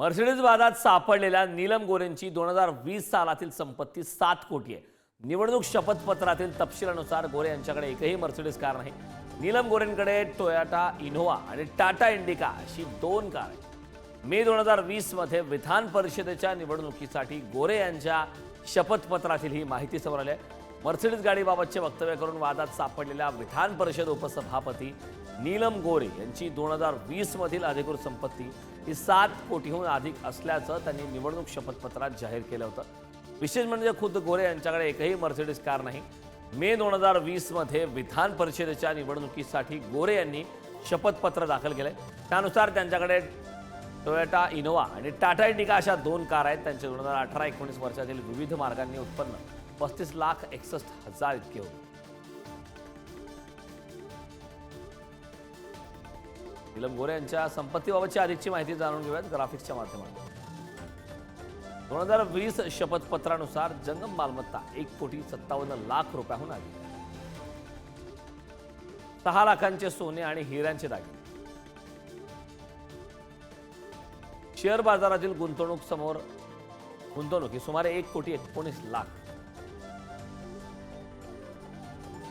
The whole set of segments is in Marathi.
मर्सिडीज वादात सापडलेल्या नीलम गोरेंची दोन हजार वीस सालातील संपत्ती सात कोटी आहे. निवडणूक शपथपत्रातील तपशिलानुसार गोरे यांच्याकडे एकही मर्सिडीज कार नाही. नीलम गोरेंकडे टोयाटा इनोवा आणि टाटा इंडिका अशी दोन कार आहेत. मे दोन हजार वीसमध्ये विधान परिषदेच्या निवडणुकीसाठी गोरे यांच्या शपथपत्रातील ही माहिती समोर आली आहे. मर्सिडीज गाडीबाबतचे वक्तव्य करून वादात सापडलेल्या विधान परिषद उपसभापती नीलम गोरे यांची दोन हजार वीसमधील अधिकृत संपत्ती ही सात कोटीहून अधिक असल्याचं त्यांनी निवडणूक शपथपत्रात जाहीर केलं होतं. विशेष म्हणजे खुद्द गोरे यांच्याकडे एकही मर्सिडीज कार नाही. मे दोन हजार वीसमध्ये विधान परिषदेच्या निवडणुकीसाठी गोरे यांनी शपथपत्र दाखल केलं त्यानुसार त्यांच्याकडे टोयोटा इनोवा आणि टाटा इंडिका अशा दोन कार आहेत. त्यांचे दोन हजार अठरा एकोणीस वर्षातील विविध मार्गांनी उत्पन्न पस्तीस लाख एकसष्ट हजार इतके होते. नीलम गोरे यांच्या संपत्तीबाबतची अधिकची माहिती जाणून घेऊयात ग्राफिक्सच्या माध्यमातून. दोन हजार वीस शपथपत्रानुसार जंगम मालमत्ता एक कोटी सत्तावन्न लाख रुपयाहून आली सहा लाखांचे सोने आणि हिऱ्यांचे दागिने. शेअर बाजारातील गुंतवणूक समोर गुंतवणूक ही सुमारे एक कोटी एकोणीस लाख.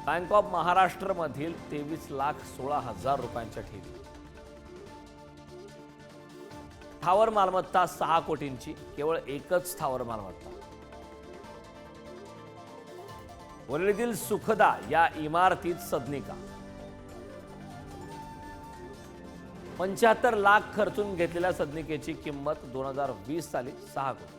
बँक ऑफ महाराष्ट्रमधील तेवीस लाख सोळा हजार रुपयांच्या ठेवी. स्थावर मालमत्ता सहा कोटींची केवळ एकच स्थावर मालमत्ता. वरळीतील सुखदा या इमारतीत सदनिका. पंच्याहत्तर लाख खर्चून घेतलेल्या सदनिकेची किंमत दोन हजार वीस साली सहा कोटी.